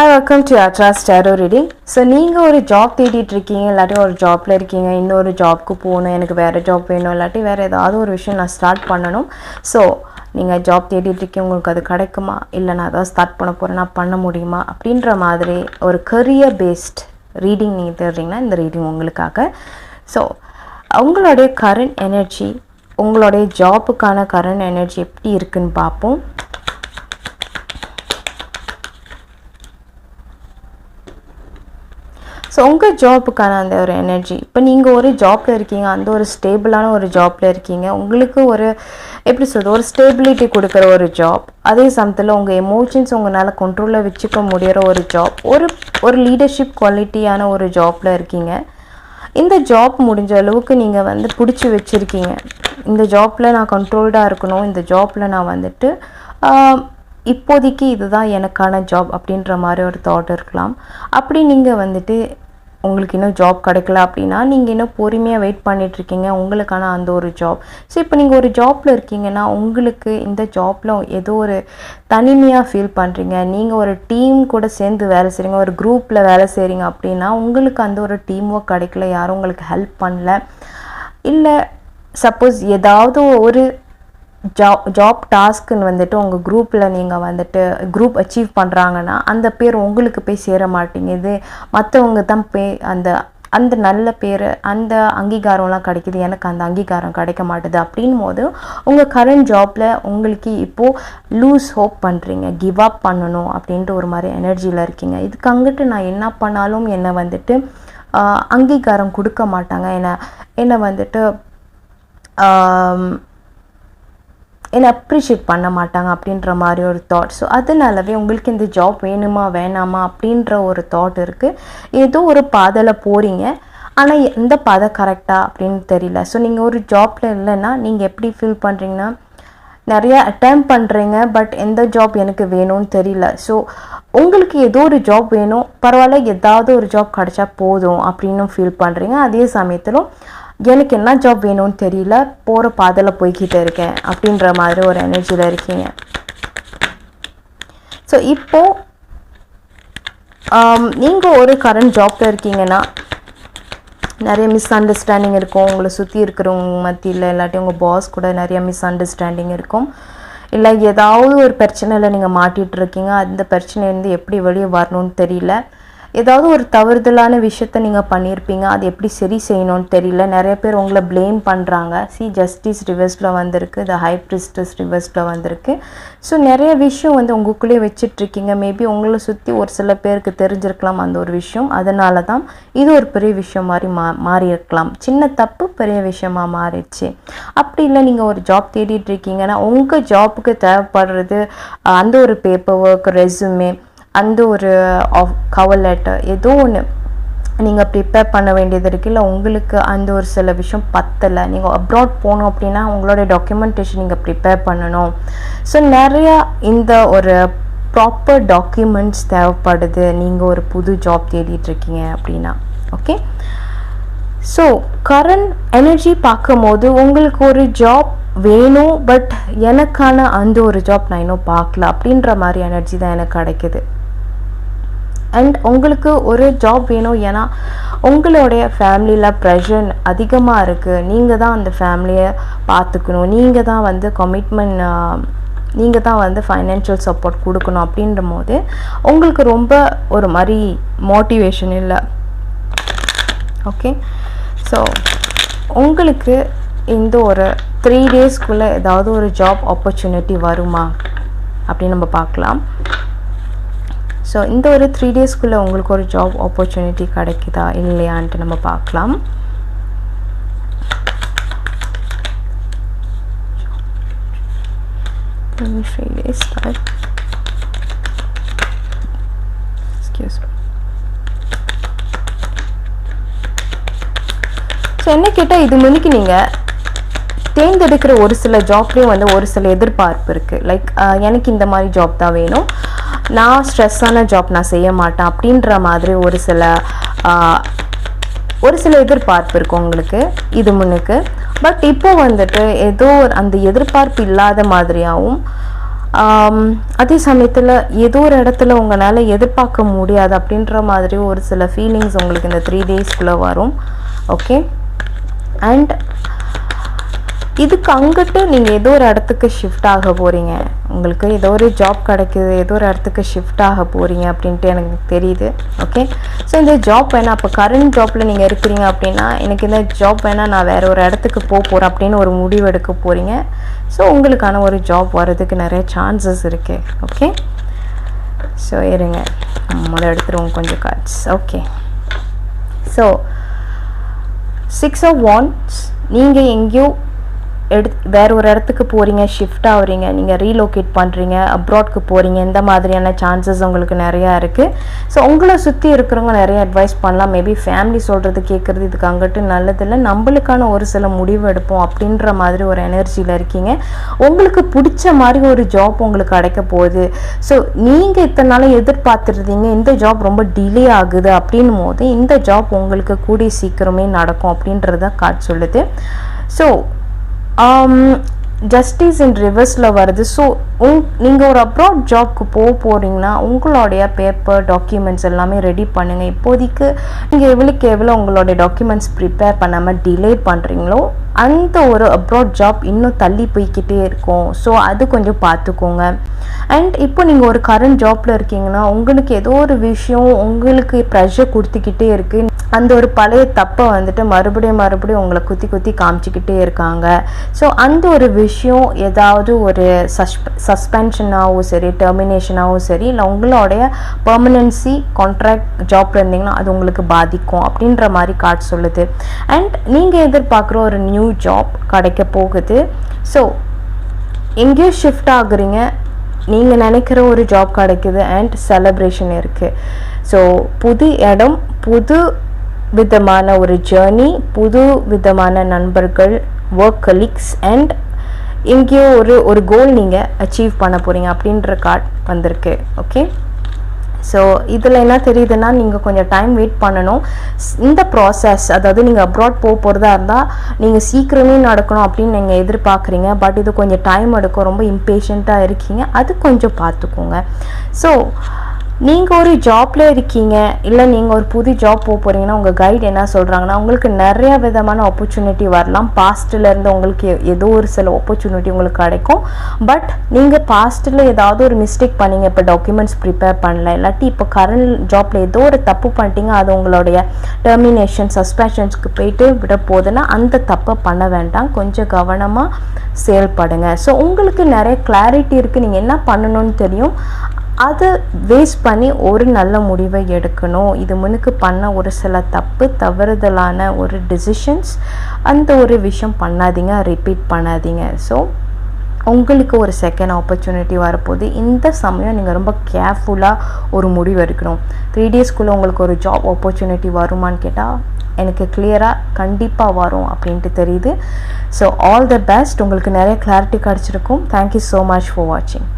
Hi welcome to அட்ராஸ் tarot reading so நீங்கள் ஒரு ஜாப் தேடிட்டு இருக்கீங்க இல்லாட்டி ஒரு ஜாப்பில் இருக்கீங்க இன்னொரு ஜாப்க்கு போகணும் எனக்கு வேறு ஜாப் வேணும் இல்லாட்டி வேறு ஏதாவது ஒரு விஷயம் நான் ஸ்டார்ட் பண்ணணும். ஸோ நீங்கள் ஜாப் தேடிட்டு இருக்கீங்க உங்களுக்கு அது கிடைக்குமா? இல்லை நான் அதாவது ஸ்டார்ட் பண்ண போகிறேன் நான் பண்ண முடியுமா? அப்படின்ற மாதிரி ஒரு கரியர் பேஸ்ட் ரீடிங் நீங்கள் தேடுறீங்கன்னா இந்த ரீடிங் உங்களுக்காக. ஸோ உங்களுடைய கரண்ட் எனர்ஜி உங்களுடைய ஜாப்புக்கான கரண்ட் எனர்ஜி எப்படி இருக்குன்னு பார்ப்போம். ஸோ உங்கள் ஜாப்புக்கான அந்த ஒரு எனர்ஜி இப்போ நீங்கள் ஒரு ஜாப்பில் இருக்கீங்க அந்த ஒரு ஸ்டேபிளான ஒரு ஜாப்பில் இருக்கீங்க உங்களுக்கு ஒரு எப்படி சொல்கிறது ஒரு ஸ்டேபிலிட்டி கொடுக்குற ஒரு ஜாப் அதே சமயத்தில் உங்கள் எமோஷன்ஸ் உங்களால் கண்ட்ரோலில் வச்சுக்க முடிகிற ஒரு ஜாப் ஒரு ஒரு லீடர்ஷிப் குவாலிட்டியான ஒரு ஜாப்பில் இருக்கீங்க. இந்த ஜாப் முடிஞ்ச அளவுக்கு நீங்கள் வந்து பிடிச்சி வச்சுருக்கீங்க. இந்த ஜாப்பில் நான் கண்ட்ரோல்டாக இருக்கணும். இந்த ஜாப்பில் நான் வந்துட்டு இப்போதைக்கு இதுதான் எனக்கான ஜாப் அப்படின்ற மாதிரி ஒரு தாட் இருக்கலாம். அப்படி நீங்கள் வந்துட்டு உங்களுக்கு இன்னும் ஜாப் கிடைக்கல அப்படின்னா நீங்கள் இன்னும் பொறுமையாக வெயிட் பண்ணிகிட்ருக்கீங்க உங்களுக்கான அந்த ஒரு ஜாப் ஸோ இப்போ நீங்கள் ஒரு ஜாப்பில் இருக்கீங்கன்னா உங்களுக்கு இந்த ஜாப்பில் ஏதோ ஒரு தனிமையாக ஃபீல் பண்ணுறீங்க நீங்கள் ஒரு டீம் கூட சேர்ந்து வேலை செய்கிறீங்க ஒரு குரூப்பில் வேலை செய்கிறீங்க அப்படின்னா உங்களுக்கு அந்த ஒரு டீம் ஒர்க் கிடைக்கல. யாரும் உங்களுக்கு ஹெல்ப் பண்ணல. இல்லை சப்போஸ் ஏதாவது ஒரு ஜாப் ஜாப் டாஸ்க்குன்னு வந்துட்டு உங்கள் குரூப்பில் நீங்கள் வந்துட்டு குரூப் அச்சீவ் பண்ணுறாங்கன்னா அந்த பேர் உங்களுக்கு போய் சேர மாட்டேங்குது. மற்றவங்க தான் போய் அந்த அந்த நல்ல பேர் அந்த அங்கீகாரம்லாம் கிடைக்குது. எனக்கு அந்த அங்கீகாரம் கிடைக்க மாட்டுது. அப்படின் போது உங்கள் கரண்ட் ஜாப்பில் உங்களுக்கு இப்போது லூஸ் ஹோப் பண்ணுறீங்க கிவ் அப் பண்ணணும் அப்படின்ட்டு ஒரு மாதிரி எனர்ஜியில் இருக்கீங்க. இதுக்கு அங்கிட்டு நான் என்ன பண்ணாலும் என்னை வந்துட்டு அங்கீகாரம் கொடுக்க மாட்டாங்க. என்னை என்னை வந்துட்டு என்னை அப்ரிஷியேட் பண்ண மாட்டாங்க அப்படின்ற மாதிரி ஒரு தாட் ஸோ அதனாலவே உங்களுக்கு இந்த ஜாப் வேணுமா வேணாமா அப்படின்ற ஒரு தாட் இருக்குது ஏதோ ஒரு பாதையில் போகிறீங்க ஆனால் எந்த பாதை கரெக்டாக அப்படின்னு தெரியல. ஸோ நீங்கள் ஒரு ஜாப்பில் இல்லைன்னா நீங்கள் எப்படி ஃபீல் பண்ணுறீங்கன்னா நிறைய அட்டம் பண்ணுறீங்க பட் எந்த ஜாப் எனக்கு வேணும்னு தெரியல. ஸோ உங்களுக்கு ஏதோ ஒரு ஜாப் வேணும். பரவாயில்ல ஏதாவது ஒரு ஜாப் கிடைச்சா போதும் அப்படின்னு ஃபீல் பண்ணுறீங்க அதே சமயத்திலும் எனக்கு என்ன ஜாப் வேணும்னு தெரியல போகிற பாதையில் போய்கிட்டு இருக்கேன் அப்படின்ற மாதிரி ஒரு எனர்ஜியில் இருக்கீங்க. ஸோ இப்போது நீங்கள் ஒரு கரண்ட் ஜாப்பில் இருக்கீங்கன்னா நிறைய மிஸ் அண்டர்ஸ்டாண்டிங் இருக்கும். உங்களை சுற்றி இருக்கிறவங்க மத்தியில் இல்லாட்டி உங்கள் பாஸ் கூட நிறைய மிஸ் அண்டர்ஸ்டாண்டிங் இருக்கும். இல்லை ஏதாவது ஒரு பிரச்சனையில் நீங்கள் மாட்டிகிட்டு இருக்கீங்க. அந்த பிரச்சனையிலேருந்து எப்படி வெளியே வரணும்னு தெரியல. ஏதாவது ஒரு தவறுதலான விஷயத்த நீங்கள் பண்ணியிருப்பீங்க அது எப்படி சரி செய்யணும்னு தெரியல. நிறைய பேர் உங்களை ப்ளேம் பண்ணுறாங்க சி ஜஸ்டிஸ் ரிவர்ஸில் வந்திருக்கு. த ஹை பிரிஸ்டஸ் ரிவர்ஸில் வந்திருக்கு. ஸோ நிறைய விஷயம் வந்து உங்களுக்குள்ளேயே வச்சிட்ருக்கீங்க. மேபி உங்களை சுற்றி ஒரு சில பேருக்கு தெரிஞ்சிருக்கலாம் அந்த ஒரு விஷயம். அதனால தான் இது ஒரு பெரிய விஷயம் மாதிரி மா மாறி இருக்கலாம் சின்ன தப்பு பெரிய விஷயமாக மாறிடுச்சு. அப்படி இல்லை நீங்கள் ஒரு ஜாப் தேடிட்டு இருக்கீங்கன்னா உங்கள் ஜாப்புக்கு தேவைப்படுறது அந்த ஒரு பேப்பர் ஒர்க் ரெசுமே அந்த ஒரு கவர் லெட்டர் ஏதோ ஒன்று நீங்கள் ப்ரிப்பேர் பண்ண வேண்டியது இருக்குது இல்லை உங்களுக்கு அந்த ஒரு சில விஷயம் பத்தலை. நீங்கள் அப்ராட் போகணும் அப்படின்னா உங்களோட டாக்குமெண்டேஷன் நீங்கள் ப்ரிப்பேர் பண்ணணும். ஸோ நிறையா இந்த ஒரு ப்ராப்பர் டாக்குமெண்ட்ஸ் தேவைப்படுது. நீங்கள் ஒரு புது ஜாப் தேடிட்டுருக்கீங்க அப்படின்னா. ஓகே ஸோ கரண்ட் எனர்ஜி பார்க்கும்போது உங்களுக்கு ஒரு ஜாப் வேணும். பட் எனக்கான அந்த ஒரு ஜாப் நான் இன்னும் பார்க்கல. அப்படின்ற மாதிரி எனர்ஜி தான் எனக்கு கிடைக்குது. அண்ட் உங்களுக்கு ஒரு ஜாப் வேணும். ஏன்னா உங்களுடைய ஃபேமிலியில் ப்ரெஷர் அதிகமாக இருக்குது நீங்கள் தான் அந்த ஃபேமிலியை பார்த்துக்கணும். நீங்கள் தான் வந்து கமிட்மெண்ட் நீங்கள் தான் வந்து ஃபைனான்ஷியல் சப்போர்ட் கொடுக்கணும் அப்படின்ற போது உங்களுக்கு ரொம்ப ஒரு மாதிரி மோட்டிவேஷன் இல்லை. ஓகே ஸோ உங்களுக்கு இந்த ஒரு த்ரீ டேஸ்க்குள்ளே ஏதாவது ஒரு ஜாப் ஆப்பர்ச்சுனிட்டி வருமா? அப்படின்னு நம்ம பார்க்கலாம். ஸோ இந்த ஒரு த்ரீ டேஸ்க்குள்ளே உங்களுக்கு ஒரு ஜாப் ஆப்பர்ச்சுனிட்டி கிடைக்குதா இல்லையான்ட்டு நம்ம பார்க்கலாம். த்ரீ டேஸ் எக்ஸ்கியூஸ் ஸோ என்ன கேட்டால் இது முன்னிக்கு நீங்கள் தேர்ந்தெடுக்கிற ஒரு சில ஜாப்லேயும் வந்து ஒரு சில எதிர்பார்ப்பு இருக்குது லைக் எனக்கு இந்த மாதிரி ஜாப் தான் வேணும். நான் ஸ்ட்ரெஸ்ஸான ஜாப் நான் செய்ய மாட்டேன் அப்படின்ற மாதிரி ஒரு சில ஒரு சில எதிர்பார்ப்பு இருக்கும் உங்களுக்கு இது முன்னுக்கு. பட் இப்போ வந்துட்டு ஏதோ அந்த எதிர்பார்ப்பு இல்லாத மாதிரியாகவும் அதே சமயத்தில் ஏதோ ஒரு இடத்துல உங்களால் எதிர்பார்க்க முடியாது அப்படின்ற மாதிரி ஒரு சில ஃபீலிங்ஸ் உங்களுக்கு இந்த த்ரீ டேஸ்க்குள்ளே வரும். ஓகே அண்ட் இதுக்கு அங்கிட்டு நீங்கள் ஏதோ ஒரு இடத்துக்கு ஷிஃப்ட் ஆக போகிறீங்க உங்களுக்கு ஏதோ ஒரு ஜாப் கிடைக்குது ஏதோ ஒரு இடத்துக்கு ஷிஃப்ட் ஆக போகிறீங்க அப்படின்ட்டு எனக்கு தெரியுது. ஓகே ஸோ இந்த ஜாப் வேணாம். அப்போ கரண்ட் ஜாப்பில் நீங்கள் இருக்கிறீங்க அப்படின்னா எனக்கு இந்த ஜாப் வேணால் நான் வேறு ஒரு இடத்துக்கு போக போகிறேன் அப்படின்னு ஒரு முடிவு எடுக்க போகிறீங்க ஸோ உங்களுக்கான ஒரு ஜாப் வர்றதுக்கு நிறைய சான்சஸ் இருக்குது ஓகே ஸோ இருங்க. முதல்ல எடுத்துருவோம் கொஞ்சம் cards okay so six of wands நீங்கள் எங்கேயோ எடுத்து வேறு ஒரு இடத்துக்கு போகிறீங்க ஷிஃப்ட் ஆகுறீங்க நீங்கள் ரீலோகேட் பண்ணுறீங்க அப்ராட்க்கு போகிறீங்க இந்த மாதிரியான சான்சஸ் உங்களுக்கு நிறையா இருக்குது ஸோ உங்களை சுற்றி இருக்கிறவங்க நிறைய அட்வைஸ் பண்ணலாம். மேபி ஃபேமிலி சொல்கிறது கேட்குறது இதுக்கு அங்கிட்டு நல்லதில்லை நம்மளுக்கான ஒரு சில முடிவு எடுப்போம் அப்படின்ற மாதிரி ஒரு எனர்ஜியில் இருக்கீங்க. உங்களுக்கு பிடிச்ச மாதிரி ஒரு ஜாப் உங்களுக்கு கிடைக்க போகுது. ஸோ நீங்கள் இத்தனை நாளும் எதிர்பார்த்துருந்தீங்க இந்த ஜாப் ரொம்ப டிலே ஆகுது அப்படின்னும் போது இந்த ஜாப் உங்களுக்கு கூடிய சீக்கிரமே நடக்கும் அப்படின்றத காட் சொல்லுது. ஸோ ஜஸ்டிஸ் இன் ரிவர்ஸில் வருது. ஸோ உங் நீங்கள் ஒரு அப்ராட் ஜாப்க்கு போக போகிறீங்கன்னா உங்களுடைய பேப்பர் டாக்குமெண்ட்ஸ் எல்லாமே ரெடி பண்ணுங்கள் இப்போதைக்கு நீங்கள் எவ்வளோக்கு எவ்வளோ உங்களுடைய டாக்குமெண்ட்ஸ் ப்ரிப்பேர் பண்ணாமல் டிலே பண்ணுறீங்களோ அந்த ஒரு அப்ராட் ஜாப் இன்னும் தள்ளி போய்க்கிட்டே இருக்கும். ஸோ அது கொஞ்சம் பார்த்துக்கோங்க. அண்ட் இப்போ நீங்கள் ஒரு கரண்ட் ஜாப்பில் இருக்கீங்கன்னா உங்களுக்கு ஏதோ ஒரு விஷயம் உங்களுக்கு ப்ரெஷர் கொடுத்துக்கிட்டே இருக்குது அந்த ஒரு பழைய தப்பை வந்துட்டு மறுபடியும் மறுபடியும் உங்களை குத்தி குத்தி காமிச்சிக்கிட்டே இருக்காங்க. ஸோ அந்த ஒரு விஷயம் ஏதாவது ஒரு சஸ்ப சஸ்பென்ஷனாகவும் சரி டெர்மினேஷனாகவும் சரி இல்லை உங்களுடைய பர்மனன்சி கான்ட்ராக்ட் ஜாப்ல இருந்தீங்கன்னா அது உங்களுக்கு பாதிக்கும் அப்படின்ற மாதிரி கார்டு சொல்லுது. அண்ட் நீங்கள் எதிர்பார்க்குற ஒரு நியூ ஜாப் கிடைக்க போகுது. ஸோ எங்கேயோ ஷிஃப்ட் ஆகுறீங்க. நீங்கள் நினைக்கிற ஒரு ஜாப் கிடைக்குது அண்ட் செலப்ரேஷன் இருக்குது ஸோ புது இடம் புது விதமான ஒரு ஜேர்னி புது விதமான நண்பர்கள் ஒர்க் கலீக்ஸ் அண்ட் எங்கேயோ ஒரு ஒரு கோல் நீங்கள் அச்சீவ் பண்ண போகிறீங்க அப்படின்ற கார்ட் வந்திருக்கு. ஓகே ஸோ இதில் என்ன தெரியுதுன்னா நீங்கள் கொஞ்சம் டைம் வெயிட் பண்ணணும். இந்த ப்ராசஸ் அதாவது நீங்கள் அப்ராட் போக போகிறதா இருந்தால் நீங்கள் சீக்கிரமே நடக்கணும் அப்படின்னு நீங்கள் எதிர்பார்க்குறீங்க. பட் இது கொஞ்சம் டைம் எடுக்கும். ரொம்ப இம்பேஷண்ட்டாக இருக்கீங்க. அது கொஞ்சம் பார்த்துக்கோங்க. ஸோ நீங்கள் ஒரு ஜாப்ல இருக்கீங்க இல்லை நீங்கள் ஒரு புது ஜாப் போக போகிறீங்கன்னா உங்கள் கைடு என்ன சொல்கிறாங்கன்னா உங்களுக்கு நிறைய விதமான ஆப்பர்ச்சுனிட்டி வரலாம். பாஸ்ட்டில் இருந்து உங்களுக்கு ஏதோ ஒரு சில ஆப்பர்ச்சுனிட்டி உங்களுக்கு கிடைக்கும். பட் நீங்கள் பாஸ்ட்டில் ஏதாவது ஒரு மிஸ்டேக் பண்ணீங்க இப்போ டாக்குமெண்ட்ஸ் ப்ரிப்பேர் பண்ணல இல்லாட்டி இப்போ கரண்ட் ஜாப்பில் ஏதோ ஒரு தப்பு பண்ணிட்டீங்க அது உங்களுடைய டெர்மினேஷன் சஸ்பென்ஷன்ஸ்க்கு போயிட்டு விட போகுதுன்னா அந்த தப்பை பண்ண வேண்டாம். கொஞ்சம் கவனமாக செயல்படுங்க. ஸோ உங்களுக்கு நிறைய கிளாரிட்டி இருக்குது நீங்கள் என்ன பண்ணணும்னு தெரியும். அதை வேஸ்ட் பண்ணி ஒரு நல்ல முடிவை எடுக்கணும். இது முன்னுக்கு பண்ண ஒரு சில தப்பு தவறுதலான ஒரு டிசிஷன்ஸ் அந்த ஒரு விஷயம் பண்ணாதீங்க ரிப்பீட் பண்ணாதீங்க. ஸோ உங்களுக்கு ஒரு செகண்ட் ஆப்பர்ச்சுனிட்டி வரப்போகுது. இந்த சமயம் நீங்கள் ரொம்ப கேர்ஃபுல்லாக ஒரு முடிவு எடுக்கணும். த்ரீ டேஸ்க்குள்ளே உங்களுக்கு ஒரு ஜாப் ஆப்பர்ச்சுனிட்டி வருமான்னு கேட்டால் எனக்கு கிளியராக கண்டிப்பாக வரும் அப்படின்ட்டு தெரியுது. ஸோ ஆல் த பெஸ்ட் உங்களுக்கு நிறைய கிளாரிட்டி கிடச்சிருக்கும். தேங்க்யூ ஸோ மச் ஃபார் வாட்சிங்